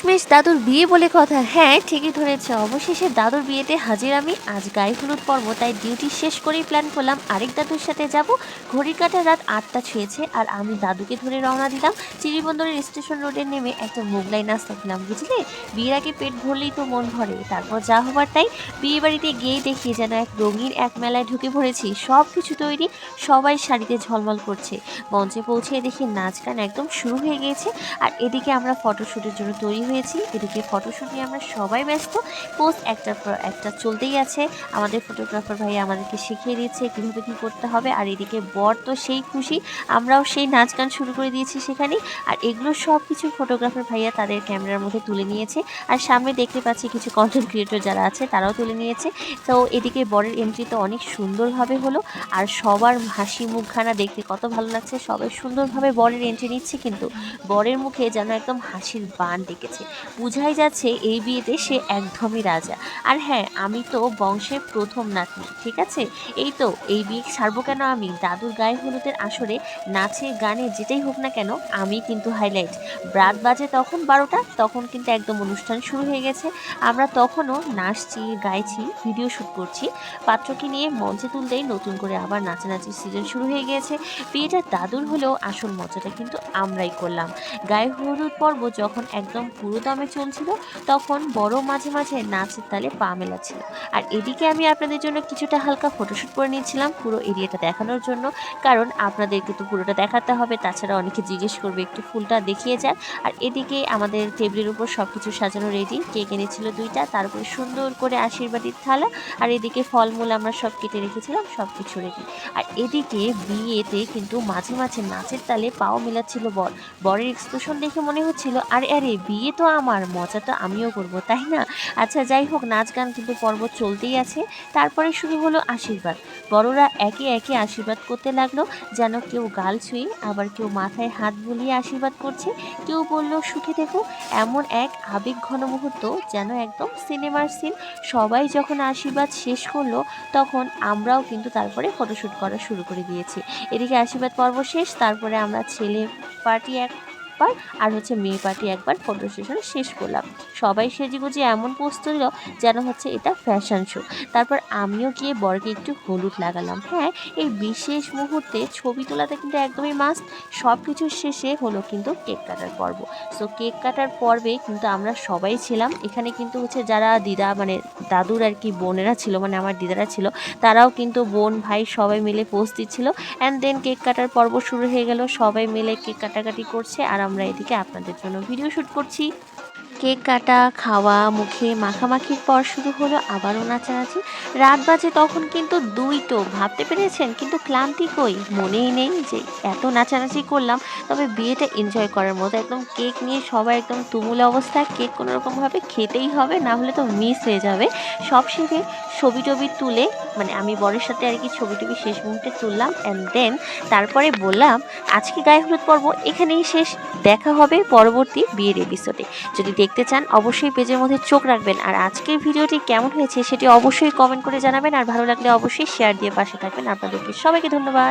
দাদুর বিয়ে বলে কথা। হ্যাঁ ঠিকই ধরেছে। অবশেষে দাদুর বিয়েতে হাজির আমি। আজ গায়ে হলুদ পর্ব, তাই ডিউটি শেষ করেই প্ল্যান করলাম। আরেক দাদুর সাথে যাব। ঘড়ির কাটা রাত আটটা ছুঁয়েছে, আর আমি দাদুকে ধরে রওনা দিলাম। চিরিবন্দরের স্টেশন রোডে নেমে একটা মোগলাই নাস্তা খেলাম বুঝলে? বিয়ের আগে পেট ভরলেই তো মন ভরে। তারপর যা হবার তাই বিয়ে বাড়িতে গিয়েই দেখি যেন এক রঙিন এক মেলায় ঢুকে পড়েছি। সব কিছু তৈরি, সবাই শাড়িতে ঝলমল করছে। মঞ্চে পৌঁছে দেখি নাচ গান একদম শুরু হয়ে গিয়েছে। আর এদিকে আমরা ফটোশ্যুটের জন্য তৈরি হয়েছি। এদিকে ফটোশ্যুট নিয়ে আমরা সবাই ব্যস্ত। পোস্ট একটার পর, একটা চলতেই আছে। আমাদের ফটোগ্রাফার ভাই আমাদেরকে শিখিয়ে দিচ্ছে কীভাবে কী করতে হবে। আর এদিকে বর তো সেই খুশি। আমরাও সেই নাচ গান শুরু করে দিয়েছি সেখানে। আর এগুলো সব কিছু ফটোগ্রাফার ভাইয়া তাদের ক্যামেরার মধ্যে তুলে নিয়েছে। আর সামনে দেখতে পাচ্ছি কিছু কন্টেন্ট ক্রিয়েটর যারা আছে তারাও তুলে নিয়েছে। তো এদিকে বরের এন্ট্রি তো অনেক সুন্দরভাবে হলো। আর সবার হাসি মুখখানা দেখতে কত ভালো লাগছে। সবাই সুন্দরভাবে বরের এন্ট্রি নিচ্ছে। কিন্তু বরের মুখে যেন একদম হাসির বান ডেকেছে বুঝাই যাচ্ছে এই বিয়েতে সে একদমই রাজা। আর হ্যাঁ আমি তো বংশের প্রথম নাতনি, ঠিক আছে? এই তো, এই বিয়ে ছাড়বো কেন আমি? দাদুর গায়ে হলুদের আসরে নাচে, গানে, যেটাই হোক না কেন, আমি কিন্তু হাইলাইট রাত বাজে তখন বারোটা, তখন কিন্তু একদম অনুষ্ঠান শুরু হয়ে গেছে। আমরা তখনও নাচছি, গাইছি ভিডিও শ্যুট করছি। পাত্রকে নিয়ে মঞ্চে তুলতেই নতুন করে আবার নাচানাচির সিজন শুরু হয়ে গিয়েছে। বিয়েটা দাদুর হলেও আসল মজাটা কিন্তু আমরাই করলাম। গায়ে হলুদ পর্ব যখন একদম পুরো দমে চলছিল, তখন বড় মাঝে মাঝে নাচের তালে পা মেলাচ্ছিল। আর এদিকে আমি আপনাদের জন্য কিছুটা হালকা ফটোশ্যুট করে নিয়েছিলাম পুরো এরিয়াটা দেখানোর জন্য। কারণ আপনাদেরকে তো পুরোটা দেখাতে হবে, তাছাড়া অনেকে জিজ্ঞেস করবে একটু ফুলটা দেখিয়ে যান। আর এদিকে আমাদের টেবিলের উপর সব কিছু সাজানো রেডি কেক এনেছিল দুইটা, তারপরে সুন্দর করে আশীর্বাদের থালা, আর এদিকে ফলমূল আমরা সব কেটে রেখেছিলাম সব কিছু রেডি আর এদিকে বিয়েতে কিন্তু মাঝে মাঝে নাচের তালে পাও মেলাচ্ছিল বর। বরের এক্সপ্রেশন দেখে মনে হচ্ছিল, আরে আরে, বিয়ে তো আমার, মজা তো আমিও করব, তাই না? আচ্ছা যাই হোক, নাচ গান কিন্তু পর্ব চলতেই আছে। তারপরে শুরু হলো আশীর্বাদ। বড়রা একে একে আশীর্বাদ করতে লাগল, যেন কেউ গাল ছুঁয়ে আবার কেউ মাথায় হাত বুলিয়ে আশীর্বাদ করছে। কেউ বলল, সুখে থেকো। এমন এক আবেগ ঘন মুহূর্ত যেন একদম সিনেমার সিন। সবাই যখন আশীর্বাদ শেষ করল, তখন আমরাও কিন্তু তারপরে ফটোশ্যুট করা শুরু করে দিয়েছি। এদিকে আশীর্বাদ পর্ব শেষ, তারপরে আমরা ছেলে পার্টি একবার আর হচ্ছে মেয়ে পার্টি একবার ফটো সেশন শেষ করলাম। সবাই সেজেগুজে এমন পোস্ট দিল যেন হচ্ছে এটা ফ্যাশন শো। তারপর আমিও গিয়ে বরকে একটু হলুদ লাগালাম। হ্যাঁ এই বিশেষ মুহূর্তে ছবি তোলাতে কিন্তু একদমই মাস্ট সব কিছুর শেষে হলো কিন্তু কেক কাটার পর্ব। সো কেক কাটার পর্বে কিন্তু আমরা সবাই ছিলাম। এখানে কিন্তু হচ্ছে যারা দিদা মানে দাদুর আর কি বোনেরা ছিল মানে আমার দিদারা ছিল, তারাও কিন্তু বোন, ভাই সবাই মিলে পোস্ট দিচ্ছিল। অ্যান্ড দেন কেক কাটার পর্ব শুরু হয়ে গেল। সবাই মিলে কেক কাটাকাটি করছে। আর আমরা এদিকে আপনাদের জন্য ভিডিও শ্যুট করছি। কেক কাটা, খাওয়া, মুখে মাখামাখির পর শুরু হলো আবারও নাচানাচি। রাত বাজে তখন কিন্তু দুই তো, ভাবতে পেরেছেন? কিন্তু ক্লান্তি কই? মনেই নেই যে এত নাচানাচি করলাম, তবে বিয়েটা এনজয় করার মতো একদম কেক নিয়ে সবাই একদম তুমুল অবস্থায় কেক কোনো রকমভাবে খেতেই হবে, না হলে তো মিস হয়ে যাবে। সব শেষে ছবি টবি তুলে মানে আমি বরের সাথে আর কি ছবি টবি শেষ মুহূর্তে তুললাম অ্যান্ড দেন তারপরে বললাম, আজকে গায়ে হলুদ পর্ব এখানেই শেষ, দেখা হবে পরবর্তী বিয়ের এপিসোডে যদি দেখতে চান, অবশ্যই পেজের মধ্যে চোখ রাখবেন। আর আজকের ভিডিওটি কেমন হয়েছে সেটি অবশ্যই কমেন্ট করে জানাবেন। আর ভালো লাগলে অবশ্যই শেয়ার দিয়ে পাশে থাকবেন। আপনাদেরকে সবাইকে ধন্যবাদ।